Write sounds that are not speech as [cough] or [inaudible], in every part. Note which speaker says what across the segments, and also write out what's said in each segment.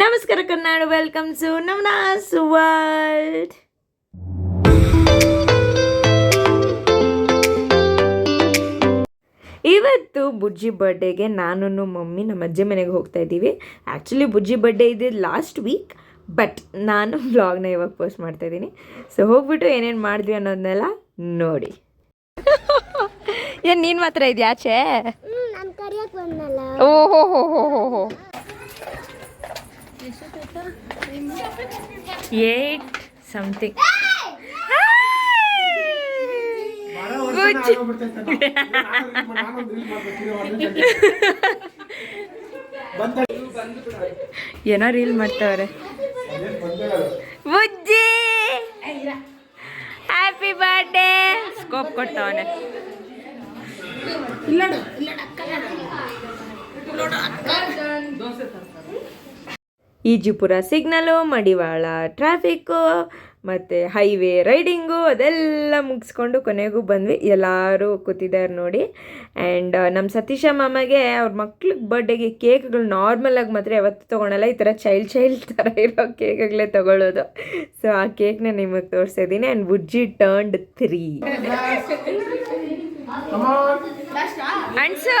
Speaker 1: ನಮಸ್ಕಾರ Kannada welcome to Navanas world ಇವತ್ತು ಬುಜ್ಜಿ ಬರ್ಡೇಗೆ ನಾನು ಮಮ್ಮಿ ನಮ್ಮ ಅಜ್ಜಿ ಮನೆಗೆ ಹೋಗ್ತಾ ಇದ್ದೀವಿ. ಆ್ಯಕ್ಚುಲಿ ಬುಜ್ಜಿ ಬರ್ಡೇ ಇದೆ ಲಾಸ್ಟ್ ವೀಕ್ ಬಟ್ ನಾನು ವ್ಲಾಗ್ನ ಇವಾಗ ಪೋಸ್ಟ್ ಮಾಡ್ತಾ ಇದ್ದೀನಿ. ಸೊ ಹೋಗ್ಬಿಟ್ಟು ಏನೇನು ಮಾಡಿದ್ವಿ ಅನ್ನೋದನ್ನೆಲ್ಲ ನೋಡಿ. ಏನು ನೀನು ಮಾತ್ರ
Speaker 2: ಇದೆಯಾಚೆ
Speaker 1: ಓಹೋ ಹೋ ಹೋ ಹೋ ಹೋ ಏಟ್ ಸಮಥಿಂಗ್ [laughs] ಏನೋ ರೀಲ್ ಮಾಡ್ತಾವ್ರೆ. ಬುಜ್ಜಿ! ಹ್ಯಾಪಿ ಬರ್ಡೇ ಸ್ಕೋಪ್ ಕೊಡ್ತಾವನೆ. ಈಜಿಪುರ ಸಿಗ್ನಲು ಮಡಿವಾಳ ಟ್ರಾಫಿಕ್ಕು ಮತ್ತು ಹೈವೇ ರೈಡಿಂಗು ಅದೆಲ್ಲ ಮುಗಿಸ್ಕೊಂಡು ಕೊನೆಗೂ ಬಂದ್ವಿ. ಎಲ್ಲರೂ ಕೂತಿದ್ದಾರೆ ನೋಡಿ. ಆ್ಯಂಡ್ ನಮ್ಮ ಸತೀಶ ಮಾಮಗೆ ಅವ್ರ ಮಕ್ಳಿಗೆ ಬರ್ಡೇಗೆ ಕೇಕ್ಗಳು ನಾರ್ಮಲಾಗಿ ಮಾತ್ರ ಯಾವತ್ತೂ ತೊಗೊಳಲ್ಲ. ಈ ಥರ ಚೈಲ್ಡ್ ಚೈಲ್ಡ್ ಥರ ಇರೋ ಕೇಕ್ಗಳೇ ತೊಗೊಳ್ಳೋದು ಸೊ ಆ ಕೇಕ್ನ ನಿಮಗೆ ತೋರಿಸಿದ್ದೀನಿ ಆ್ಯಂಡ್ ಬುಜ್ಜಿ ಟರ್ನ್ಡ್ ತ್ರೀ ಅನ್ಸು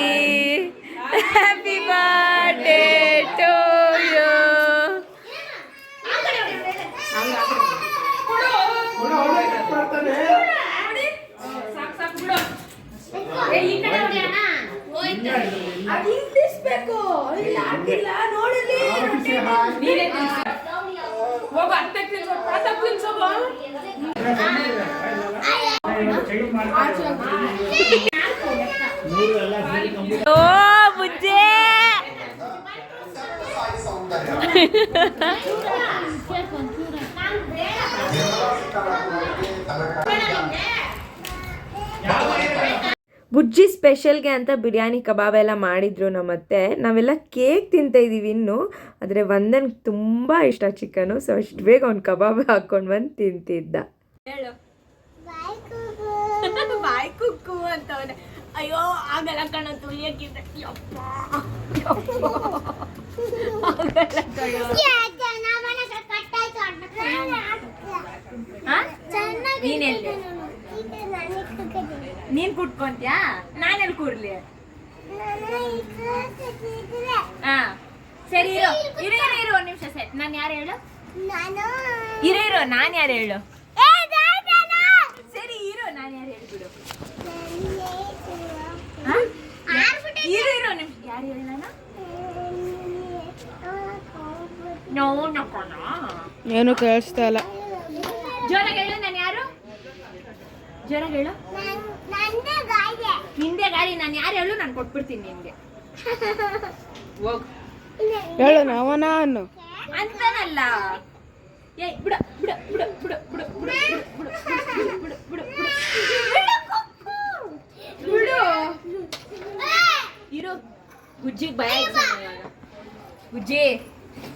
Speaker 1: ಓ ಬುಜ್ಜಿ [laughs] ಬುಜ್ಜಿ ಸ್ಪೆಷಲ್ಗೆ ಅಂತ ಬಿರಿಯಾನಿ ಕಬಾಬ್ ಎಲ್ಲ ಮಾಡಿದ್ರು ನಮ್ಮತ್ತೆ ನಾವೆಲ್ಲ ಕೇಕ್ ತಿಂತ ಇದೀವಿ ಇನ್ನು. ಆದರೆ ಒಂದನ್ ತುಂಬ ಇಷ್ಟ ಚಿಕನು. ಸೊ ಅಷ್ಟು ಬೇಗ ಅವ್ನು ಕಬಾಬ್ ಹಾಕ್ಕೊಂಡು ಬಂದು ತಿಂತಿದ್ದ. ಬಾಯ್ ಕುಕ್ಕು. [laughs] ಅಂತವನೆ. ಅಯ್ಯೋ ಆಗಲ್ಲ ಕಣ ನೀನೆಲ್ಲಿ ನೀನ್ ಕುಟ್ಕೊಂತ್ಯಾ ನಾನೆಲ್ಲಿ ಕೂರ್ಲಿ? ಹಾ ಸರಿ ಇರೋ. ಇರು ಇರು ಇರು ಒಂದ್ ನಿಮಿಷ ಸರಿ. ನಾನು ಯಾರು ಹೇಳು?
Speaker 2: ನಾನು
Speaker 1: ಇರು ಇರು ನಾನು ಯಾರು ಹೇಳು? ಸರಿ ಇರು ನಾನು ಯಾರು ಹೇಳ್ಬಿಡು ಹಾ? ಇರು ಇರು ಇರೋ ನಿಮಿಷ. ಯಾರು ಹೇಳು ನಾನು? ನೋವು ನಕೋಣ
Speaker 3: ಏನು ಕೇಳಿಸ್ತಾ ಇಲ್ಲ.
Speaker 1: ಜೋರಾಗಿ ಹೇಳು ನಾನು ಯಾರು? ಜೋರಾಗಿ ಹೇಳು.
Speaker 2: ನಂದೇ
Speaker 1: ಗಾಡಿ ನಾನು ಯಾರು ಹೇಳು ನಾನು ಕೊಟ್ಬಿಡ್ತೀನಿ ನಿನ್ಗೆ ಹೋಗ್
Speaker 3: ಹೇಳು ನಾವ ನಾನು
Speaker 1: ಅಂತಾನಲ್ಲ ಏಯ್ ಬಿಡ ಬಿಡ ಬಿಡ ಬಿಡ ಬಿಡ ಬಿಡ ಬಿಡ ಬಿಡ ಬಿಡ ಬಿಡ ಬಿಡು ಇರು ಗುಜ್ಜಿಗೆ ಭಯ. ಗುಜ್ಜಿ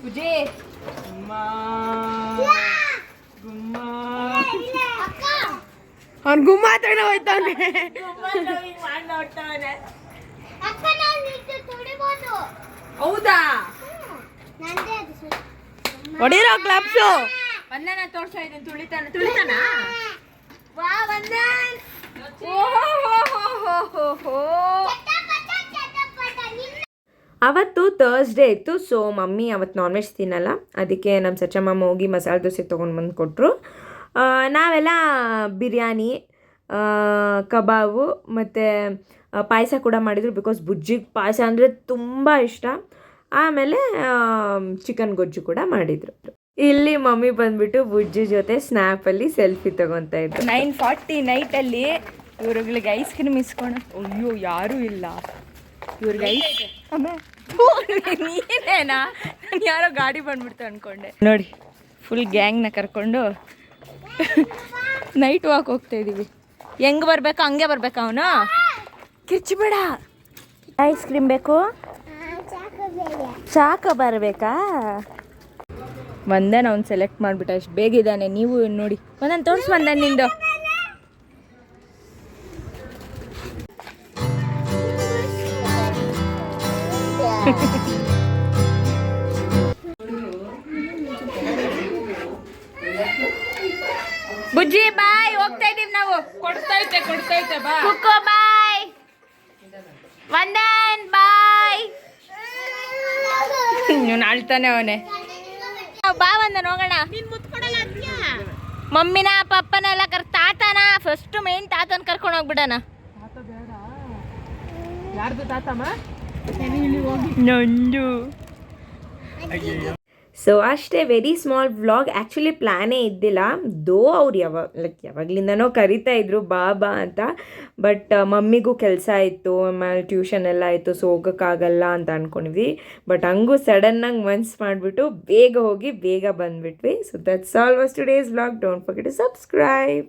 Speaker 1: ಗುಜ್ಜಿ ಗುಮ್ಮ ಗುಮ್ಮ
Speaker 2: ಅಕ್ಕ
Speaker 3: ಅವ್ನು ಗುಮ್ಮಾತಣ ಹೋಯ್ತವನೆ.
Speaker 1: ಹೌದಾ?
Speaker 3: ಹೊಡಿರೋ ಕ್ಲಬ್ಸು
Speaker 1: ಒಂದನ ತೋರ್ಸೋ ಇದನ್ನ ವಾ ಅವತ್ತು ಥರ್ಸ್ಡೇ ಇತ್ತು ಸೊ ಮಮ್ಮಿ ಅವತ್ತು ನಾನ್ ವೆಜ್ ತಿನ್ನಲ್ಲ. ಅದಕ್ಕೆ ನಮ್ಮ ಸಚ್ಚಮ್ಮ ಹೋಗಿ ಮಸಾಲೆ ದೋಸೆ ತೊಗೊಂಡು ಬಂದು ಕೊಟ್ಟರು ನಾವೆಲ್ಲ ಬಿರಿಯಾನಿ ಕಬಾಬು ಮತ್ತು ಪಾಯಸ ಕೂಡ ಮಾಡಿದರು ಬಿಕಾಸ್ ಬುಜ್ಜಿಗೆ ಪಾಯಸ ಅಂದರೆ ತುಂಬ ಇಷ್ಟ. ಆಮೇಲೆ ಚಿಕನ್ ಗೊಜ್ಜು ಕೂಡ ಮಾಡಿದರು. ಇಲ್ಲಿ ಮಮ್ಮಿ ಬಂದ್ಬಿಟ್ಟು ಬುಜ್ಜಿ ಜೊತೆ ಸ್ನ್ಯಾಪಲ್ಲಿ ಸೆಲ್ಫಿ ತಗೊತಾ ಇದ್ದರು ನೈನ್ ಫಾರ್ಟಿ ನೈಟಲ್ಲಿ ಇವ್ರುಗಳಿಗೆ ಐಸ್ ಕ್ರೀಮ್ ಇಸ್ಕೊಂಡು, ಅಯ್ಯೋ, ಯಾರೂ ಇಲ್ಲ. ಇವ್ರಿಗೆ ಐಸ್ ನೀನೇನಾ? ನಾನು ಯಾರೋ ಗಾಡಿ ಬಂದ್ಬಿಡ್ತು ಅನ್ಕೊಂಡೆ. ನೋಡಿ ಫುಲ್ ಗ್ಯಾಂಗ್ನ ಕರ್ಕೊಂಡು [laughs] ನೈಟ್ ವಾಕ್ ಹೋಗ್ತಾ ಇದೀವಿ. ಹೆಂಗ್ ಬರ್ಬೇಕು? ಹಂಗೆ ಬರ್ಬೇಕು ಅವನು? ಕಿರ್ಚಿಬೇಡ. ಐಸ್ ಕ್ರೀಮ್ ಬೇಕು?
Speaker 2: ಚಾಕು ಬೇರೆ
Speaker 1: ಚಾಕ ಬರಬೇಕಾ? ಒಂದೇ ಅವ್ನು ಸೆಲೆಕ್ಟ್ ಮಾಡಿಬಿಟ್ಟ. ಅಷ್ಟು ಬೇಗ ಇದ್ದಾನೆ. ನೀವು ನೋಡಿ. ಒಂದೊಂದು ತೋರಿಸ್ ಒಂದನ್ ನಿಂದು.
Speaker 4: ಬುಜ್ಜಿ ಬಾಯ್ ಹೋಗ್ತಾ ಇದೀವಿ ನಾವು.
Speaker 3: ಕೊಡ್ತೈತೆ ಕೊಡ್ತೈತೆ ಬಾ.
Speaker 4: ಕುಕ್ಕೋ ಬಾಯ್. ವಂದನ್ ಬಾಯ್. ಇವನು ಅಳ್ತಾನೆ ಅವನೇ. ಬಾ ವಂದನ್ ಹೋಗೋಣ. ಮಮ್ಮಿನ ಪಪ್ಪನ ಎಲ್ಲ ಕರ್ ತಾತನ ಫಸ್ಟ್ ಮೇನ್ ತಾತನ ಕರ್ಕೊಂಡು ಹೋಗ್ಬಿಡಣ.
Speaker 3: ಯಾರ್ದು ತಾತಮ್ಮ?
Speaker 4: ನಂದು. ಸೊ ಅಷ್ಟೇ ವೆರಿ ಸ್ಮಾಲ್ ವ್ಲಾಗ್ ಆ್ಯಕ್ಚುಲಿ ಪ್ಲ್ಯಾನೇ ಇದ್ದಿಲ್ಲ. ದೋ ಅವ್ರು ಯಾವ ಲೈಕ್ ಯಾವಾಗ್ಲಿಂದನೋ ಕರಿತಾ ಇದ್ರು, ಬಾ ಬಾ ಅಂತ. ಬಟ್ ಮಮ್ಮಿಗೂ ಕೆಲಸ ಇತ್ತು, ಆಮೇಲೆ ಟ್ಯೂಷನ್ ಎಲ್ಲ ಇತ್ತು ಸೊ ಹೋಗೋಕ್ಕಾಗಲ್ಲ ಅಂತ ಅಂದ್ಕೊಂಡಿದ್ವಿ ಬಟ್ ಹಂಗೂ ಸಡನ್ನಾಗಿ ಮನ್ಸ್ ಮಾಡಿಬಿಟ್ಟು ಬೇಗ ಹೋಗಿ, ಬೇಗ ಬಂದುಬಿಟ್ವಿ. So that's all was today's vlog don't forget to subscribe